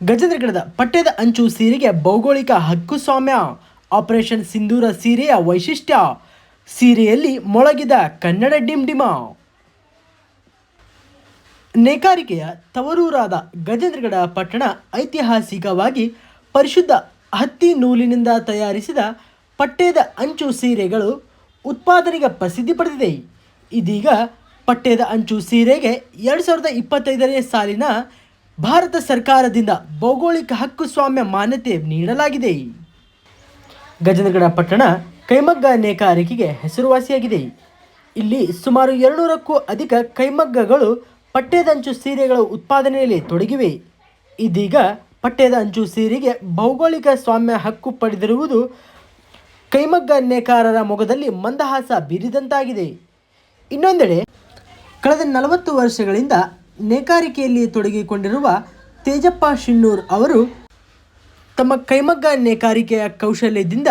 ಗಜೇಂದ್ರಗಡದ ಪಠ್ಯದ ಅಂಚು ಸೀರೆಗೆ ಭೌಗೋಳಿಕ ಹಕ್ಕುಸ್ವಾಮ್ಯ, ಆಪರೇಷನ್ ಸಿಂಧೂರ ಸೀರೆಯ ವೈಶಿಷ್ಟ್ಯ, ಸೀರೆಯಲ್ಲಿ ಮೊಳಗಿದ ಕನ್ನಡ ಡಿಂಡಿಮ ನೇಕಾರಿಕೆಯ ತವರೂರಾದ ಗಜೇಂದ್ರಗಡ ಪಟ್ಟಣ ಐತಿಹಾಸಿಕವಾಗಿ ಪರಿಶುದ್ಧ ಹತ್ತಿ ನೂಲಿನಿಂದ ತಯಾರಿಸಿದ ಪಟ್ಟೆದ ಅಂಚು ಸೀರೆಗಳು ಉತ್ಪಾದನೆಗೆ ಪ್ರಸಿದ್ಧಿ ಪಡೆದಿದೆ. ಇದೀಗ ಪಟ್ಟೆದ ಅಂಚು ಸೀರೆಗೆ ಎರಡು ಸಾವಿರದ ಇಪ್ಪತ್ತೈದನೇ ಸಾಲಿನ ಭಾರತ ಸರ್ಕಾರದಿಂದ ಭೌಗೋಳಿಕ ಹಕ್ಕು ಸ್ವಾಮ್ಯ ಮಾನ್ಯತೆ ನೀಡಲಾಗಿದೆ. ಗಜೇಂದ್ರಗಡ ಪಟ್ಟಣ ಕೈಮಗ್ಗ ನೇಕಾರಿಕೆಗೆ ಹೆಸರುವಾಸಿಯಾಗಿದೆ. ಇಲ್ಲಿ ಸುಮಾರು ಎರಡುನೂರಕ್ಕೂ ಅಧಿಕ ಕೈಮಗ್ಗಗಳು ಪಟ್ಟೆದ ಅಂಚು ಸೀರೆಗಳ ಉತ್ಪಾದನೆಯಲ್ಲಿ ತೊಡಗಿವೆ. ಇದೀಗ ಪಟ್ಟೆದ ಅಂಚು ಸೀರೆಗೆ ಭೌಗೋಳಿಕ ಸ್ವಾಮ್ಯ ಹಕ್ಕು ಪಡೆದಿರುವುದು ಕೈಮಗ್ಗ ನೇಕಾರರ ಮೊಗದಲ್ಲಿ ಮಂದಹಾಸ ಬೀರಿದಂತಾಗಿದೆ. ಇನ್ನೊಂದೆಡೆ, ಕಳೆದ ನಲವತ್ತು ವರ್ಷಗಳಿಂದ ನೇಕಾರಿಕೆಯಲ್ಲಿ ತೊಡಗಿಕೊಂಡಿರುವ ತೇಜಪ್ಪ ಶಿನ್ನೂರ್ ಅವರು ತಮ್ಮ ಕೈಮಗ್ಗ ನೇಕಾರಿಕೆಯ ಕೌಶಲ್ಯದಿಂದ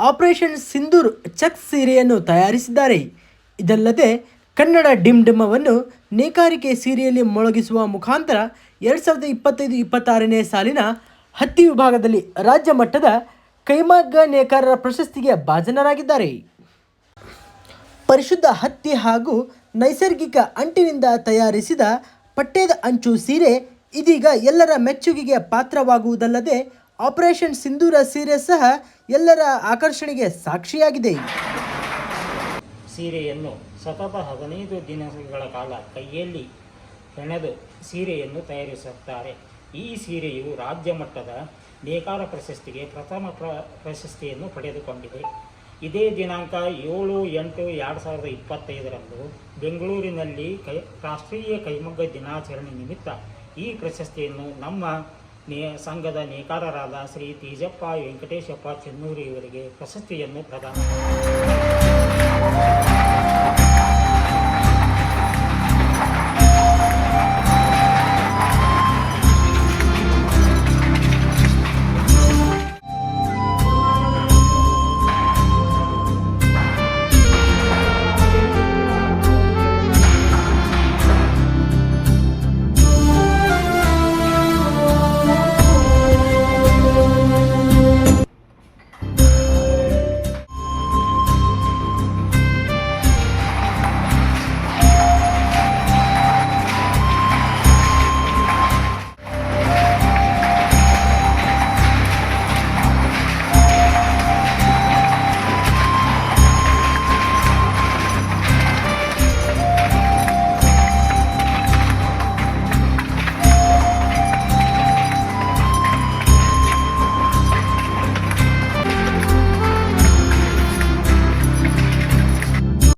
ಆಪರೇಷನ್ ಸಿಂಧೂರ್ ಚಕ್ ಸೀರೆಯನ್ನು ತಯಾರಿಸಿದ್ದಾರೆ. ಇದಲ್ಲದೆ ಕನ್ನಡ ಡಿಮ್ ಡಿಮ್ಮವನ್ನು ನೇಕಾರಿಕೆ ಸೀರೆಯಲ್ಲಿ ಮೊಳಗಿಸುವ ಮುಖಾಂತರ ಎರಡು ಸಾವಿರದ ಇಪ್ಪತ್ತೈದು ಇಪ್ಪತ್ತಾರನೇ ಸಾಲಿನ ಹತ್ತಿ ವಿಭಾಗದಲ್ಲಿ ರಾಜ್ಯ ಮಟ್ಟದ ಕೈಮಗ್ಗ ನೇಕಾರರ ಪ್ರಶಸ್ತಿಗೆ ಭಾಜನರಾಗಿದ್ದಾರೆ. ಪರಿಶುದ್ಧ ಹತ್ತಿ ಹಾಗೂ ನೈಸರ್ಗಿಕ ಅಂಟಿನಿಂದ ತಯಾರಿಸಿದ ಪಟ್ಟೆದ ಅಂಚು ಸೀರೆ ಇದೀಗ ಎಲ್ಲರ ಮೆಚ್ಚುಗೆಗೆ ಪಾತ್ರವಾಗುವುದಲ್ಲದೆ ಆಪರೇಷನ್ ಸಿಂಧೂರ ಸೀರೆ ಸಹ ಎಲ್ಲರ ಆಕರ್ಷಣೆಗೆ ಸಾಕ್ಷಿಯಾಗಿದೆ. ಸೀರೆಯನ್ನು ಸತತ ಹದಿನೈದು ದಿನಗಳ ಕಾಲ ಕೈಯಲ್ಲಿ ಹೆಣೆದು ಸೀರೆಯನ್ನು ತಯಾರಿಸುತ್ತಾರೆ. ಈ ಸೀರೆಯು ರಾಜ್ಯ ಮಟ್ಟದ ನೇಕಾರ ಪ್ರಶಸ್ತಿಗೆ ಪ್ರಥಮ ಪ್ರ, ಪ್ರಶಸ್ತಿಯನ್ನು ಪಡೆದುಕೊಂಡಿದೆ. ಇದೇ ದಿನಾಂಕ ಏಳು ಎಂಟು ಎರಡು ಸಾವಿರದ ಇಪ್ಪತ್ತೈದರಂದು ಬೆಂಗಳೂರಿನಲ್ಲಿ ಕೈ, ರಾಷ್ಟ್ರೀಯ ಕೈಮಗ್ಗ ದಿನಾಚರಣೆ ನಿಮಿತ್ತ ಈ ಪ್ರಶಸ್ತಿಯನ್ನು ನಮ್ಮ ನೇ, ಸಂಘದ ನೇಕಾರರಾದ ಶ್ರೀ ತೇಜಪ್ಪ ವೆಂಕಟೇಶಪ್ಪ ಚೆನ್ನೂರಿ ಇವರಿಗೆ ಪ್ರಶಸ್ತಿಯನ್ನು ಪ್ರದಾನ.